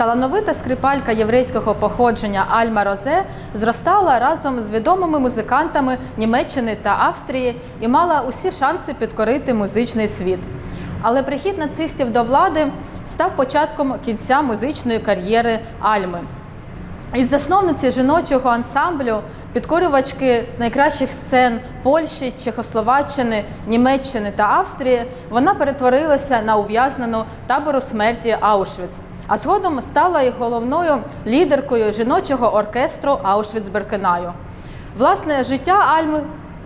Талановита скрипалька єврейського походження Альма Розе зростала разом з відомими музикантами Німеччини та Австрії і мала усі шанси підкорити музичний світ. Але прихід нацистів до влади став початком кінця музичної кар'єри Альми. Із засновниці жіночого ансамблю, підкорювачки найкращих сцен Польщі, Чехословаччини, Німеччини та Австрії, вона перетворилася на ув'язнену табору смерті Аушвіц, а згодом стала й головною лідеркою жіночого оркестру Аушвіц-Беркенаю. Власне, життя Альми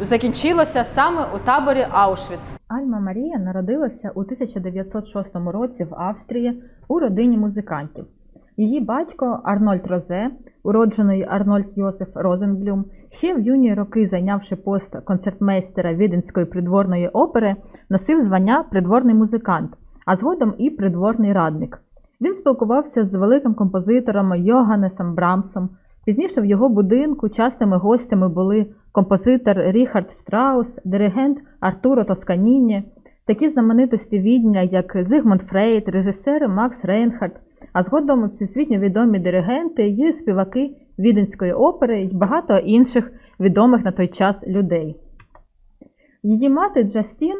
закінчилося саме у таборі Аушвіц. Альма Марія народилася у 1906 році в Австрії у родині музикантів. Її батько Арнольд Розе, уроджений Арнольд Йосиф Розенблюм, ще в юні роки зайнявши пост концертмейстера Віденської придворної опери, носив звання придворний музикант, а згодом і придворний радник. Він спілкувався з великим композитором Йоганнесом Брамсом. Пізніше в його будинку частими гостями були композитор Ріхард Штраус, диригент Артуро Тосканіні, такі знаменитості відня, як Зигмунд Фрейд, режисер Макс Рейнхард, а згодом всесвітньо відомі диригенти і співаки Віденської опери і багато інших відомих на той час людей. Її мати Джастін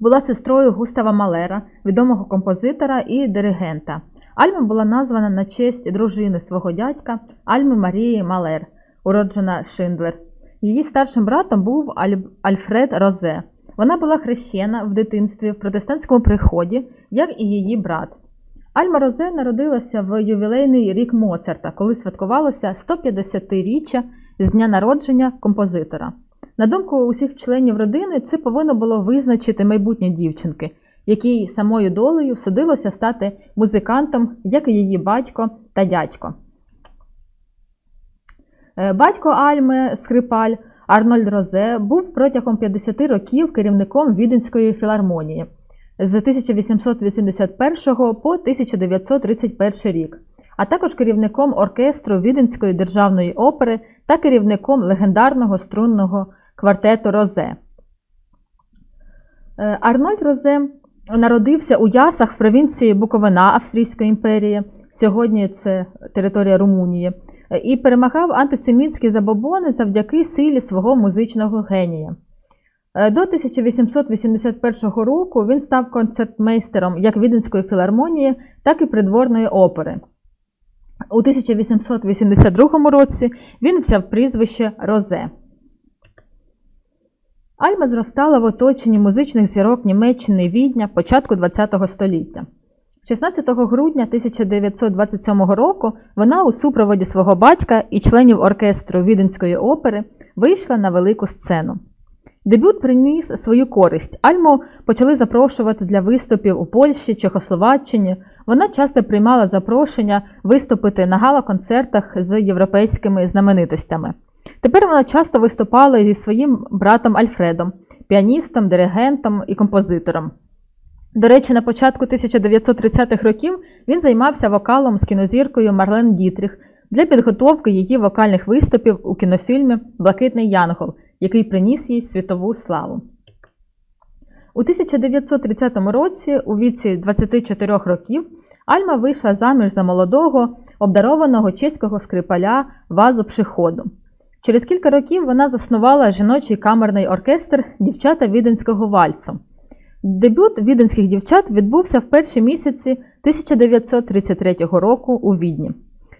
була сестрою Густава Малера, відомого композитора і диригента. Альма була названа на честь дружини свого дядька Альми Марії Малер, уроджена Шиндлер. Її старшим братом був Аль- Альфред Розе. Вона була хрещена в дитинстві в протестантському приході, як і її брат. Альма Розе народилася в ювілейний рік Моцарта, коли святкувалося 150-річчя з дня народження композитора. На думку усіх членів родини, це повинно було визначити майбутнє дівчинки, якій самою долею судилося стати музикантом, як і її батько та дядько. Е, Батько Альми Скрипаль Арнольд Розе був протягом 50 років керівником Віденської філармонії з 1881 по 1931 рік, а також керівником оркестру Віденської державної опери та керівником легендарного струнного квартету Розе. Е, Арнольд Розе народився у Ясах в провінції Буковина Австрійської імперії. Сьогодні це територія Румунії. І перемагав антисемітські забобони завдяки силі свого музичного генія. Е, До 1881 року він став концертмейстером як Віденської філармонії, так і придворної опери. У 1882 році він взяв прізвище Розе. Альма зростала в оточенні музичних зірок Німеччини Відня початку ХХ століття. 16 грудня 1927 року вона у супроводі свого батька і членів оркестру Віденської опери вийшла на велику сцену. Дебют приніс свою користь. Альму почали запрошувати для виступів у Польщі, Чехословаччині. Вона часто приймала запрошення виступити на гала-концертах з європейськими знаменитостями. Тепер вона часто виступала зі своїм братом Альфредом, піаністом, диригентом і композитором. До речі, на початку 1930-х років він займався вокалом з кінозіркою Марлен Дітріх для підготовки її вокальних виступів у кінофільмі Блакитний Янгол, який приніс їй світову славу. У 1930 році, у віці 24 років, Альма вийшла заміж за молодого, обдарованого чеського скрипаля Вазу Пшиходу. Через кілька років вона заснувала жіночий камерний оркестр дівчата Віденського вальсу. Дебют віденських дівчат відбувся в перші місяці 1933 року у Відні.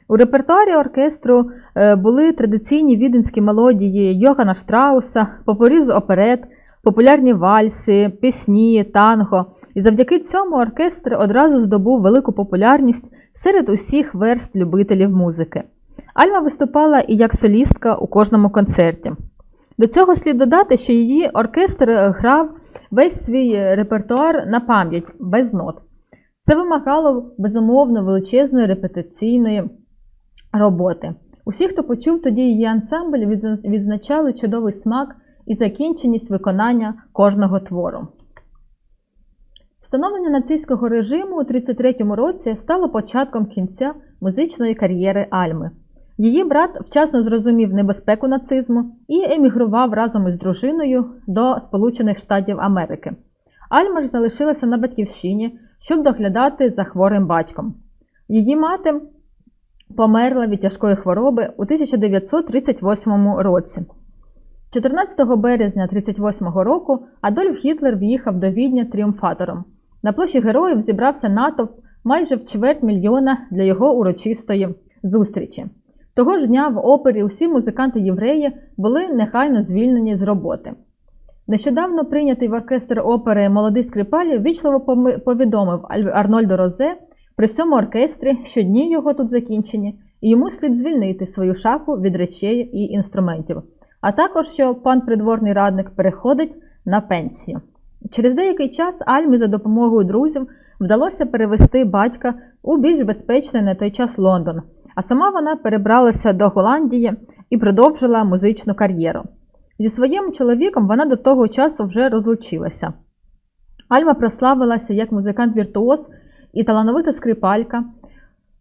У репертуарі оркестру е, були традиційні віденські мелодії Йогана Штрауса, попоріз оперет, популярні вальси, пісні, танго. І завдяки цьому оркестр одразу здобув велику популярність серед усіх верст любителів музики. Альма виступала і як солістка у кожному концерті. До цього слід додати, що її оркестр грав весь свій репертуар на пам'ять без нот. Це вимагало безумовно величезної репетиційної роботи. Усі, хто почув тоді її ансамбль, відзначали чудовий смак і закінченість виконання кожного твору. Встановлення нацистського режиму у 1933 році стало початком кінця музичної кар'єри Альми. Її брат вчасно зрозумів небезпеку нацизму і емігрував разом із дружиною до Сполучених Штатів Америки. Альма ж залишилася на батьківщині, щоб доглядати за хворим батьком. Її мати померла від тяжкої хвороби у 1938 році. 14 березня 1938 року Адольф Гітлер в'їхав до Відня тріумфатором. На площі героїв зібрався натовп майже в чверть мільйона для його урочистої зустрічі. Того ж дня в опері усі музиканти-євреї були нехайно звільнені з роботи. Нещодавно прийнятий в оркестр опери молодий скрипаль ввічливо повідомив Арнольду Розе при всьому оркестрі, що дні його тут закінчені, і йому слід звільнити свою шафу від речей і інструментів, а також що пан придворний радник переходить на пенсію. Через деякий час Альмі за допомогою друзів вдалося перевести батька у більш безпечний на той час Лондон, а сама вона перебралася до Голландії і продовжила музичну кар'єру. Зі своїм чоловіком вона до того часу вже розлучилася. Альма прославилася як музикант-віртуоз і талановита скрипалька.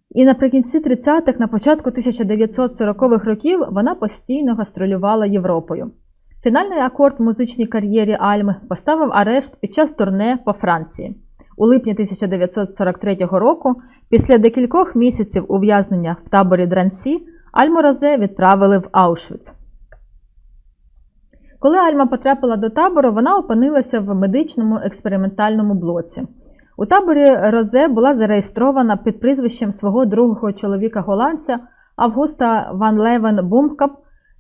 І наприкінці 30-х, на початку 1940-х років вона постійно гастролювала Європою. Фінальний акорд в музичній кар'єрі Альми поставив арешт під час турне по Франції. У липні 1943 року, після декількох місяців ув'язнення в таборі Дрансі, Альму Розе відправили в Аушвіц. Коли Альма потрапила до табору, вона опинилася в медичному експериментальному блоці. У таборі Розе була зареєстрована під прізвищем свого другого чоловіка голландця Августа Ван Левен Бумкап,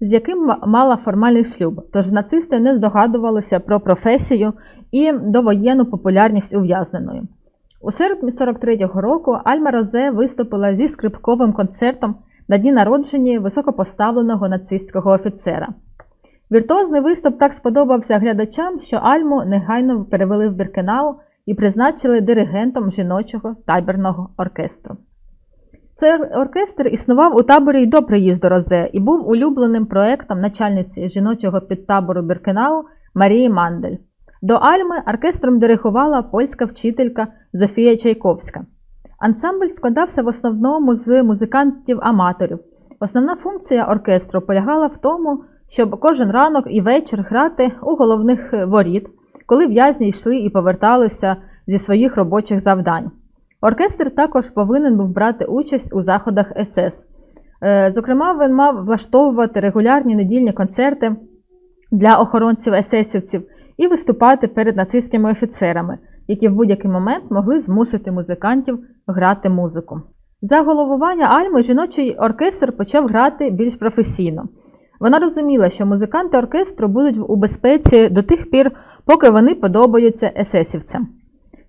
з яким мала формальний шлюб. Тож нацисти не здогадувалися про професію і довоєнну популярність ув'язненої. У серпні 43-го року Альма Розе виступила зі скрипковим концертом на дні народження високопоставленого нацистського офіцера. Віртуозний виступ так сподобався глядачам, що Альму негайно перевели в Біркенау і призначили диригентом жіночого табірного оркестру. Цей оркестр існував у таборі й до приїзду Розе і був улюбленим проектом начальниці жіночого підтабору Біркенау Марії Мандель. До Альми оркестром диригувала польська вчителька Зофія Чайковська. Ансамбль складався в основному з музикантів-аматорів. Основна функція оркестру полягала в тому, щоб кожен ранок і вечір грати у головних воріт, коли в'язні йшли і поверталися зі своїх робочих завдань. Оркестр також повинен був брати участь у заходах СС. Е, Зокрема, він мав влаштовувати регулярні недільні концерти для охоронців есесівців і виступати перед нацистськими офіцерами, які в будь-який момент могли змусити музикантів грати музику. За головування Альми жіночий оркестр почав грати більш професійно. Вона розуміла, що музиканти оркестру будуть у безпеці до тих пір, поки вони подобаються есесівцям.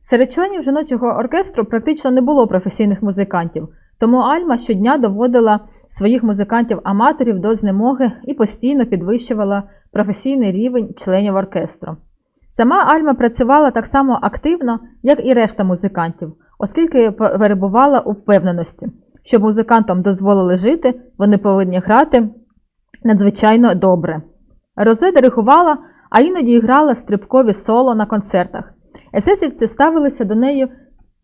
Серед членів жіночого оркестру практично не було професійних музикантів, тому Альма щодня доводила своїх музикантів-аматорів до знемоги і постійно підвищувала професійний рівень членів оркестру. Сама Альма працювала так само активно, як і решта музикантів, оскільки перебувала у впевненості, що музикантам дозволили жити, вони повинні грати надзвичайно добре. Розе диригувала, а іноді грала стрибкові соло на концертах. Есесівці ставилися до неї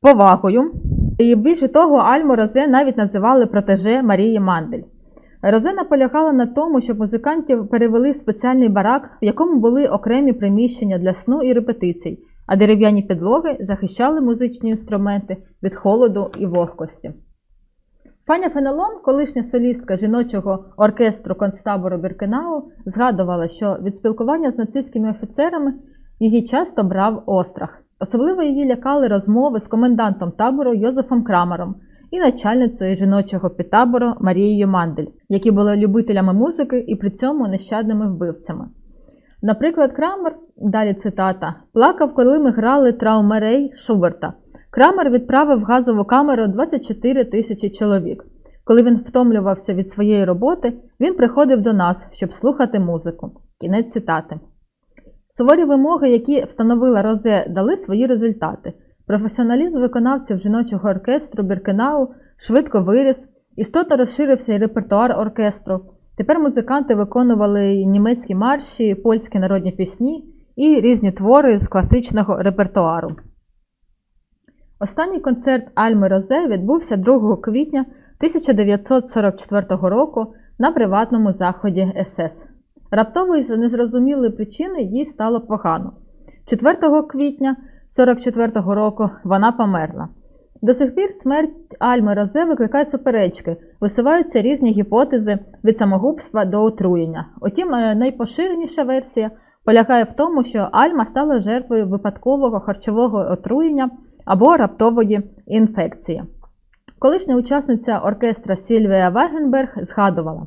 повагою, і більше того, Альму Розе навіть називали протеже Марії Мандель. Розе наполягала на тому, щоб музикантів перевели в спеціальний барак, в якому були окремі приміщення для сну і репетицій, а дерев'яні підлоги захищали музичні інструменти від холоду і вогкості. Фаня Фенелон, колишня солістка жіночого оркестру концтабору Біркенау, згадувала, що від спілкування з нацистськими офіцерами її часто брав острах. Особливо її лякали розмови з комендантом табору Йозефом Крамером і начальницею жіночого підтабору Марією Мандель, які були любителями музики і при цьому нещадними вбивцями. Наприклад, Крамер, далі цитата, плакав, коли ми грали Траумерей Шуберта. Крамер відправив газову камеру 24 тисячі чоловік. Коли він втомлювався від своєї роботи, він приходив до нас, щоб слухати музику. Кінець цитати. Суворі вимоги, які встановила Розе, дали свої результати. Професіоналізм виконавців жіночого оркестру Біркенау швидко виріс, істотно розширився і репертуар оркестру. Тепер музиканти виконували німецькі марші, польські народні пісні і різні твори з класичного репертуару. Останній концерт Альми Розе відбувся 2 квітня 1944 року на приватному заході СС. Раптово із незрозумілої причини їй стало погано. 4 квітня 1944 року вона померла. До сих пір смерть Альми Розе викликає суперечки, висуваються різні гіпотези від самогубства до отруєння. Утім, е, найпоширеніша версія полягає в тому, що Альма стала жертвою випадкового харчового отруєння або раптової інфекції. Колишня учасниця оркестра Сільвія Вагенберг згадувала: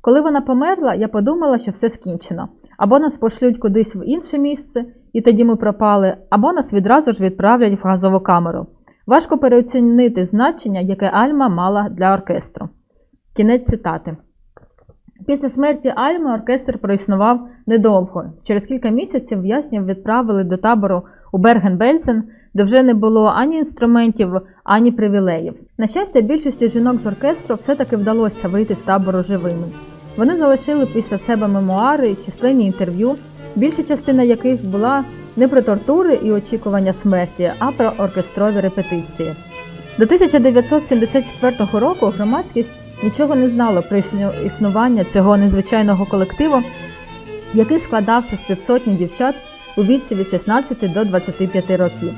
коли вона померла, я подумала, що все скінчено. Або нас пошлють кудись в інше місце, і тоді ми пропали, або нас відразу ж відправлять в газову камеру. Важко переоцінити значення, яке Альма мала для оркестру. Кінець цитати. Після смерті Альми оркестр проіснував недовго. Через кілька місяців в'язнів відправили до табору у Берген-Бельзен, де вже не було ані інструментів, ані привілеїв. На щастя, більшості жінок з оркестру все-таки вдалося вийти з табору живими. Вони залишили після себе мемуари численні інтерв'ю, більша частина яких була не про тортури і очікування смерті, а про оркестрові репетиції. До 1974 року громадськість нічого не знала про існування цього незвичайного колективу, який складався з півсотні дівчат у віці від 16 до 25 років.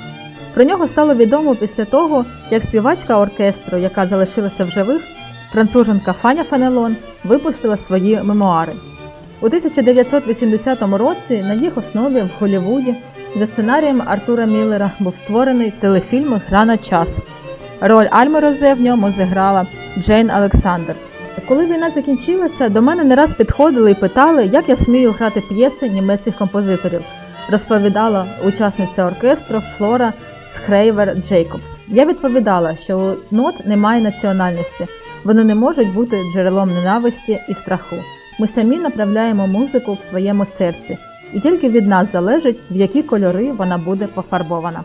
Про нього стало відомо після того, як співачка оркестру, яка залишилася в живих, француженка Фаня Фенелон, випустила свої мемуари. У 1980 році на їх основі в Голлівуді за сценарієм Артура Міллера був створений телефільм Гра на час. Роль Альми Розе в ньому зіграла Джейн Олександр. Коли війна закінчилася, до мене не раз підходили і питали, як я смію грати п'єси німецьких композиторів, розповідала учасниця оркестру Флора Схрейвер Джейкобс. Я відповідала, що у нот немає національності, вони не можуть бути джерелом ненависті і страху. Ми самі направляємо музику в своєму серці, і тільки від нас залежить, в які кольори вона буде пофарбована.